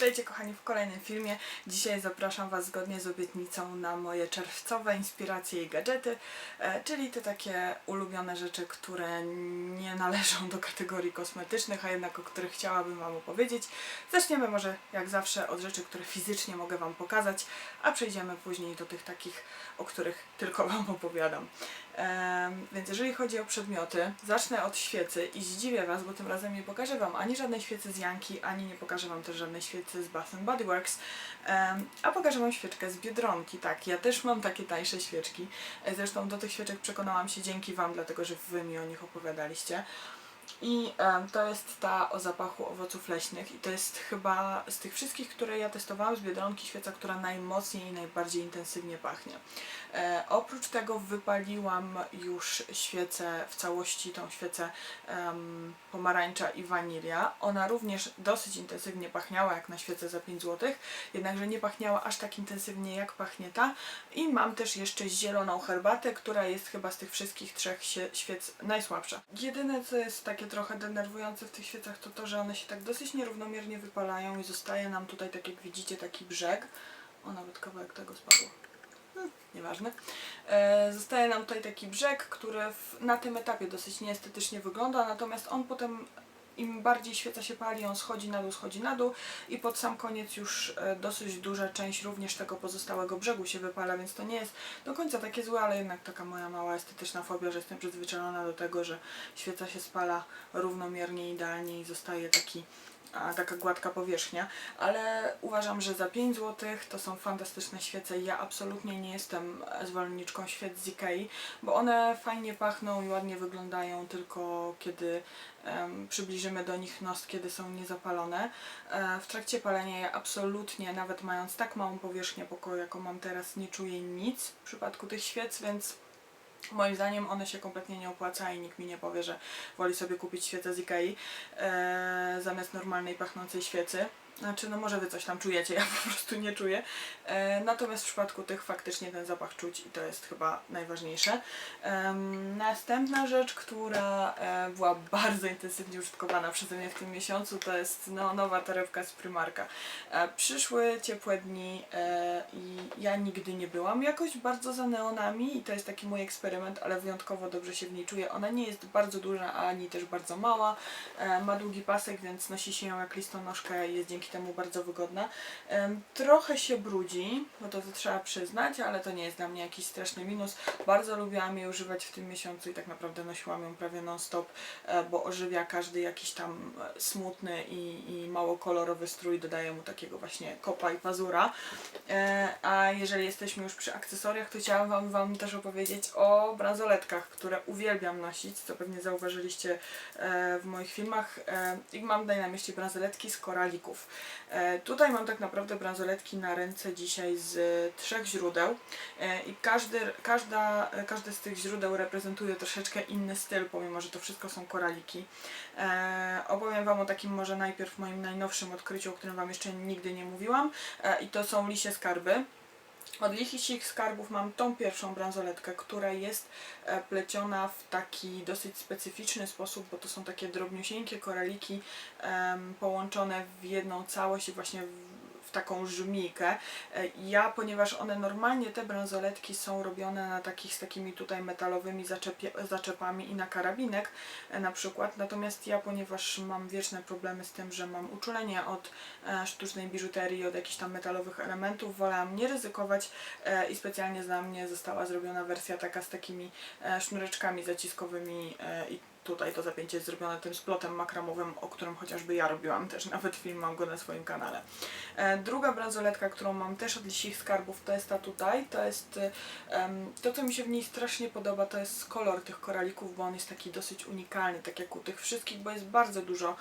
Witajcie kochani w kolejnym filmie. Dzisiaj zapraszam Was zgodnie z obietnicą na moje czerwcowe inspiracje i gadżety, e, czyli te takie ulubione rzeczy, które nie należą do kategorii kosmetycznych, a jednak o których chciałabym Wam opowiedzieć. Zaczniemy może jak zawsze od rzeczy, które fizycznie mogę Wam pokazać, a przejdziemy później do tych takich, o których tylko Wam opowiadam. Więc jeżeli chodzi o przedmioty, zacznę od świecy i zdziwię Was, bo tym razem nie pokażę Wam ani żadnej świecy z Janki, ani nie pokażę Wam też żadnej świecy z Bath Body Works, a pokażę Wam świeczkę z Biedronki. Tak, ja też mam takie tańsze świeczki. E, Zresztą do tych świeczek przekonałam się dzięki Wam, dlatego że Wy mi o nich opowiadaliście. I to jest ta o zapachu owoców leśnych i to jest chyba z tych wszystkich, które ja testowałam z Biedronki świeca, która najmocniej i najbardziej intensywnie pachnie. E, oprócz tego wypaliłam już świecę w całości, tą świecę em, pomarańcza i wanilia. Ona również dosyć intensywnie pachniała jak na świecę za 5 zł, jednakże nie pachniała aż tak intensywnie jak pachnie ta. I mam też jeszcze zieloną herbatę, która jest chyba z tych wszystkich trzech świec najsłabsza. Jedyne co jest takie trochę denerwujące w tych świecach to to, że one się tak dosyć nierównomiernie wypalają i zostaje nam tutaj, tak jak widzicie, taki brzeg. O, nawet kawałek tego spadło. Hmm, nieważne. E, zostaje nam tutaj taki brzeg, który w, na tym etapie dosyć nieestetycznie wygląda, natomiast on potem im bardziej świeca się pali, on schodzi na dół, schodzi na dół i pod sam koniec już e, dosyć duża część również tego pozostałego brzegu się wypala, więc to nie jest do końca takie złe, ale jednak taka moja mała estetyczna fobia, że jestem przyzwyczajona do tego, że świeca się spala równomiernie, idealnie i zostaje taki a, taka gładka powierzchnia, ale uważam, że za 5 zł to są fantastyczne świece ja absolutnie nie jestem zwolenniczką świec z Ikei, bo one fajnie pachną i ładnie wyglądają tylko kiedy em, przybliżymy do nich nos, kiedy są niezapalone. E, w trakcie palenia ja absolutnie, nawet mając tak małą powierzchnię pokoju, jaką mam teraz, nie czuję nic w przypadku tych świec, więc Moim zdaniem one się kompletnie nie opłaca i nikt mi nie powie, że woli sobie kupić świecę z Ikei e, zamiast normalnej pachnącej świecy. Znaczy, no może wy coś tam czujecie, ja po prostu nie czuję. E, natomiast w przypadku tych faktycznie ten zapach czuć i to jest chyba najważniejsze. Em, następna rzecz, która e, była bardzo intensywnie użytkowana przeze mnie w tym miesiącu, to jest no, nowa torebka z Primarka. E, przyszły ciepłe dni e, i ja nigdy nie byłam jakoś bardzo za neonami i to jest taki mój eksperyment, ale wyjątkowo dobrze się w niej czuję. Ona nie jest bardzo duża, ani też bardzo mała. E, ma długi pasek, więc nosi się ją jak listonoszkę jest dzięki temu bardzo wygodna. Trochę się brudzi, bo to, to trzeba przyznać, ale to nie jest dla mnie jakiś straszny minus. Bardzo lubiłam jej używać w tym miesiącu i tak naprawdę nosiłam ją prawie non-stop, e, bo ożywia każdy jakiś tam e, smutny i, i mało kolorowy strój, dodaje mu takiego właśnie kopa i pazura. E, a jeżeli jesteśmy już przy akcesoriach, to chciałam wam, wam też opowiedzieć o bransoletkach, które uwielbiam nosić, co pewnie zauważyliście w moich filmach. I mam tutaj na myśli bransoletki z koralików. E, tutaj mam tak naprawdę bransoletki na ręce dzisiaj z trzech źródeł e, i każdy, każda, każde z tych źródeł reprezentuje troszeczkę inny styl, pomimo że to wszystko są koraliki. E, opowiem Wam o takim może najpierw moim najnowszym odkryciu, o którym Wam jeszcze nigdy nie mówiłam i to są lisie skarby. Od lisich skarbów mam tą pierwszą bransoletkę, która jest e, pleciona w taki dosyć specyficzny sposób, bo to są takie drobniusieńkie koraliki połączone w jedną całość i właśnie taką żmijkę. E, Ja, ponieważ one normalnie, te bransoletki są robione na takich z takimi tutaj metalowymi zaczepie, zaczepami i na karabinek e, na przykład, natomiast ja, ponieważ mam wieczne problemy z tym, że mam uczulenie od e, sztucznej biżuterii, od jakichś tam metalowych elementów, wolałam nie ryzykować i specjalnie dla mnie została zrobiona wersja taka z takimi sznureczkami zaciskowymi i tutaj to zapięcie jest zrobione tym splotem makramowym, o którym chociażby ja robiłam też, nawet film mam go na swoim kanale. E, druga bransoletka, którą mam też od lisich skarbów, to jest ta tutaj, to jest to, co mi się w niej strasznie podoba, to jest kolor tych koralików, bo on jest taki dosyć unikalny, tak jak u tych wszystkich, bo jest bardzo dużo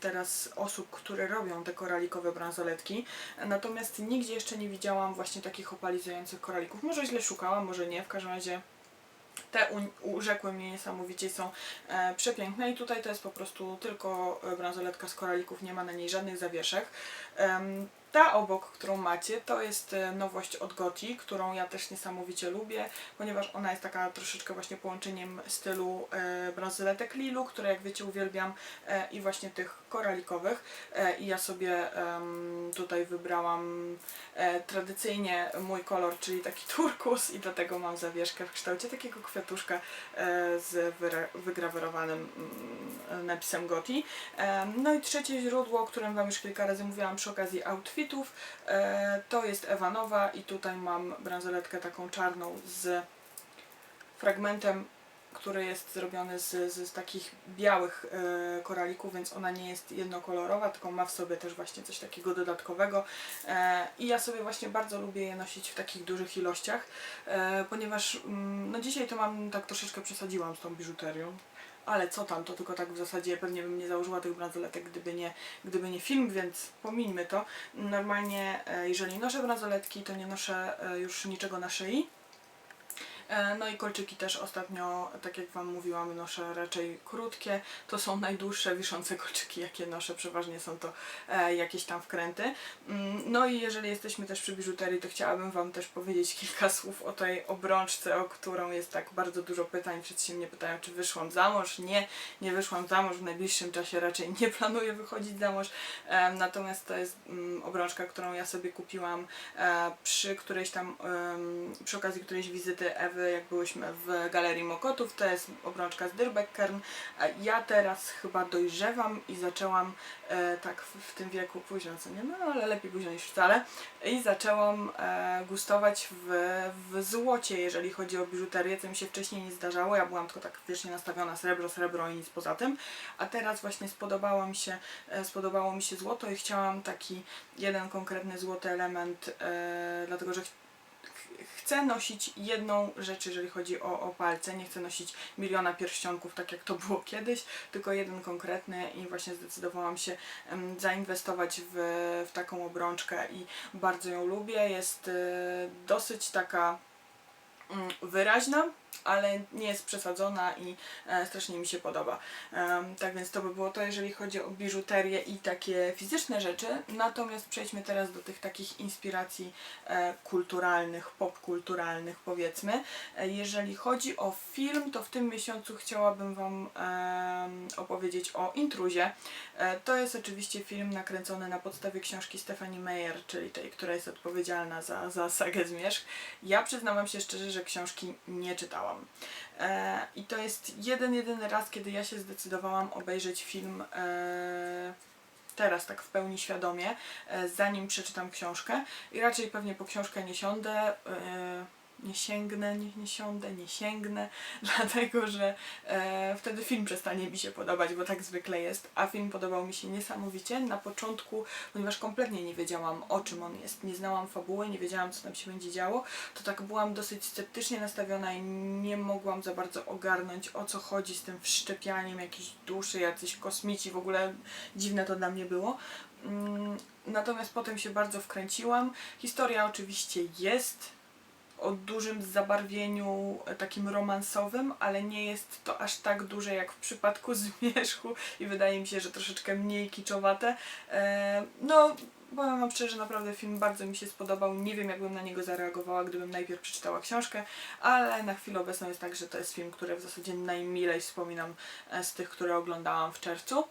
teraz osób, które robią te koralikowe bransoletki, natomiast nigdzie jeszcze nie widziałam właśnie takich opalizujących koralików. Może źle szukałam, może nie, w każdym razie te urzekły mnie niesamowicie, są e, przepiękne i tutaj to jest po prostu tylko e, bransoletka z koralików, nie ma na niej żadnych zawieszek. Ta obok, którą macie, to jest e, nowość od Goti, którą ja też niesamowicie lubię, ponieważ ona jest taka troszeczkę właśnie połączeniem stylu e, bransoletek Lilu, które jak wiecie uwielbiam e, i właśnie tych koralikowych e, i ja sobie em, tutaj wybrałam e, tradycyjnie mój kolor, czyli taki turkus i dlatego mam zawieszkę w kształcie takiego kwiatuszka e, z wygrawerowanym mm, napisem Goti. Em, No i trzecie źródło, o którym Wam już kilka razy mówiłam przy okazji outfitów, e, to jest Ewanowa i tutaj mam bransoletkę taką czarną z fragmentem, który jest zrobiony z, z, takich białych e, koralików, więc ona nie jest jednokolorowa, tylko ma w sobie też właśnie coś takiego dodatkowego. E, I ja sobie właśnie bardzo lubię je nosić w takich dużych ilościach, e, ponieważ mm, no dzisiaj to mam tak troszeczkę przesadziłam z tą biżuterią. Ale co tam, to tylko tak w zasadzie pewnie bym nie założyła tych bransoletek, gdyby nie, gdyby nie film, więc pomińmy to. Normalnie, e, jeżeli noszę bransoletki, to nie noszę e, już niczego na szyi. E, No i kolczyki też ostatnio, tak jak Wam mówiłam, noszę raczej krótkie. To są najdłuższe wiszące kolczyki, jakie noszę. Przeważnie są to e, jakieś tam wkręty. Mm, No i jeżeli jesteśmy też przy biżuterii, to chciałabym Wam też powiedzieć kilka słów o tej obrączce, o którą jest tak bardzo dużo pytań. Wszyscy się mnie pytają, czy wyszłam za mąż. Nie, nie wyszłam za mąż. W najbliższym czasie raczej nie planuję wychodzić za mąż. E, Natomiast to jest mm, obrączka, którą ja sobie kupiłam przy którejś tam, przy okazji którejś wizyty Ewy, jak byłyśmy w Galerii Mokotów, to jest obrączka z Dirbeckern. E, Ja teraz chyba dojrzewam i zaczęłam e, tak w, tym wieku późno, co nie, no ale lepiej późno niż wcale, i zaczęłam e, gustować w, w złocie, jeżeli chodzi o biżuterię, co mi się wcześniej nie zdarzało, ja byłam tylko tak wiecznie nastawiona srebro, srebro i nic poza tym, a teraz właśnie spodobało mi się, e, spodobało mi się złoto i chciałam taki jeden konkretny złoty element, dlatego że chcę nosić jedną rzecz, jeżeli chodzi o, o palce. Nie chcę nosić miliona pierścionków, tak jak to było kiedyś, tylko jeden konkretny i właśnie zdecydowałam się zainwestować w, w taką obrączkę i bardzo ją lubię. Jest e, dosyć taka mm, wyraźna, ale nie jest przesadzona i e, strasznie mi się podoba. Em, tak więc to by było to, jeżeli chodzi o biżuterię i takie fizyczne rzeczy. Natomiast przejdźmy teraz do tych takich inspiracji e, kulturalnych, popkulturalnych powiedzmy. E, jeżeli chodzi o film, to w tym miesiącu chciałabym Wam em, opowiedzieć o Intruzie. E, to jest oczywiście film nakręcony na podstawie książki Stephanie Meyer, czyli tej, która jest odpowiedzialna za, za sagę Zmierzch. Ja przyznałam się szczerze, że książki nie czytałam. E, I to jest jeden, jedyny raz, kiedy ja się zdecydowałam obejrzeć film e, teraz tak w pełni świadomie, e, zanim przeczytam książkę. I raczej pewnie po książkę nie siądę, nie sięgnę, nie, nie siądę, nie sięgnę, dlatego że e, wtedy film przestanie mi się podobać, bo tak zwykle jest. A film podobał mi się niesamowicie na początku, ponieważ kompletnie nie wiedziałam o czym on jest. Nie znałam fabuły, nie wiedziałam co tam się będzie działo. To tak byłam dosyć sceptycznie nastawiona i nie mogłam za bardzo ogarnąć o co chodzi z tym wszczepianiem jakiejś duszy, jacyś kosmici, w ogóle dziwne to dla mnie było. Mm, Natomiast potem się bardzo wkręciłam. Historia oczywiście jest o dużym zabarwieniu e, takim romansowym, ale nie jest to aż tak duże jak w przypadku Zmierzchu i wydaje mi się, że troszeczkę mniej kiczowate. E, no, powiem Wam szczerze, naprawdę film bardzo mi się spodobał. Nie wiem, jakbym na niego zareagowała, gdybym najpierw przeczytała książkę, ale na chwilę obecną jest tak, że to jest film, który w zasadzie najmilej wspominam e, z tych, które oglądałam w czerwcu.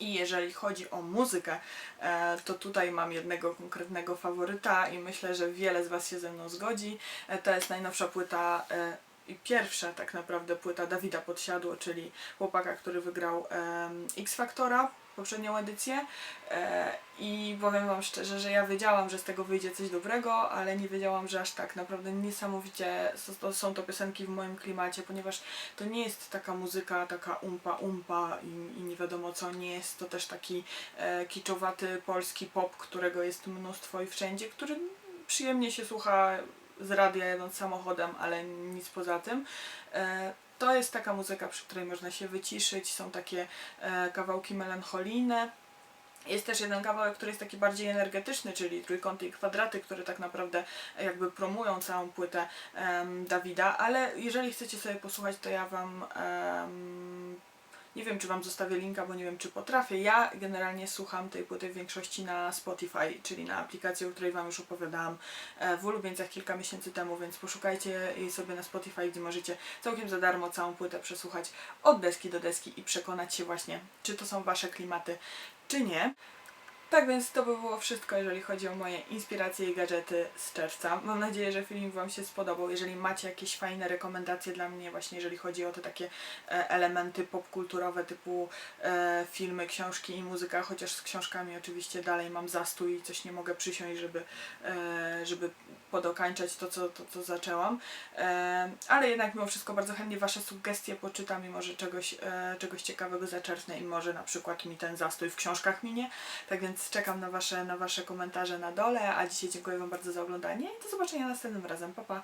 I jeżeli chodzi o muzykę, e, to tutaj mam jednego konkretnego faworyta i myślę, że wiele z Was się ze mną zgodzi. E, To jest najnowsza płyta e, i pierwsza tak naprawdę płyta Dawida Podsiadło, czyli chłopaka, który wygrał X Factora, poprzednią edycję. E, I powiem Wam szczerze, że ja wiedziałam, że z tego wyjdzie coś dobrego, ale nie wiedziałam, że aż tak naprawdę niesamowicie są to piosenki w moim klimacie, ponieważ to nie jest taka muzyka, taka umpa umpa i, i nie wiadomo co, nie jest to też taki e, kiczowaty polski pop, którego jest mnóstwo i wszędzie, który przyjemnie się słucha z radia jadąc samochodem, ale nic poza tym. E, to jest taka muzyka, przy której można się wyciszyć, są takie e, kawałki melancholijne. Jest też jeden kawałek, który jest taki bardziej energetyczny, czyli trójkąty i kwadraty, które tak naprawdę jakby promują całą płytę em, Dawida, ale jeżeli chcecie sobie posłuchać, to ja Wam em, Nie wiem, czy Wam zostawię linka, bo nie wiem, czy potrafię. Ja generalnie słucham tej płyty w większości na Spotify, czyli na aplikacji, o której Wam już opowiadałam e, w ulubieńcach kilka miesięcy temu, więc poszukajcie jej sobie na Spotify, gdzie możecie całkiem za darmo całą płytę przesłuchać od deski do deski i przekonać się właśnie, czy to są Wasze klimaty, czy nie. Tak więc to by było wszystko, jeżeli chodzi o moje inspiracje i gadżety z czerwca. Mam nadzieję, że film Wam się spodobał. Jeżeli macie jakieś fajne rekomendacje dla mnie, właśnie jeżeli chodzi o te takie e, elementy popkulturowe typu e, filmy, książki i muzyka, chociaż z książkami oczywiście dalej mam zastój i coś nie mogę przysiąść, żeby, e, żeby podokańczać to co, to, co zaczęłam. E, ale jednak mimo wszystko bardzo chętnie Wasze sugestie poczytam i może czegoś, e, czegoś ciekawego zaczerpnę i może na przykład mi ten zastój w książkach minie. Tak czekam na Wasze, na wasze komentarze na dole, a dzisiaj dziękuję Wam bardzo za oglądanie i do zobaczenia następnym razem. Pa, pa!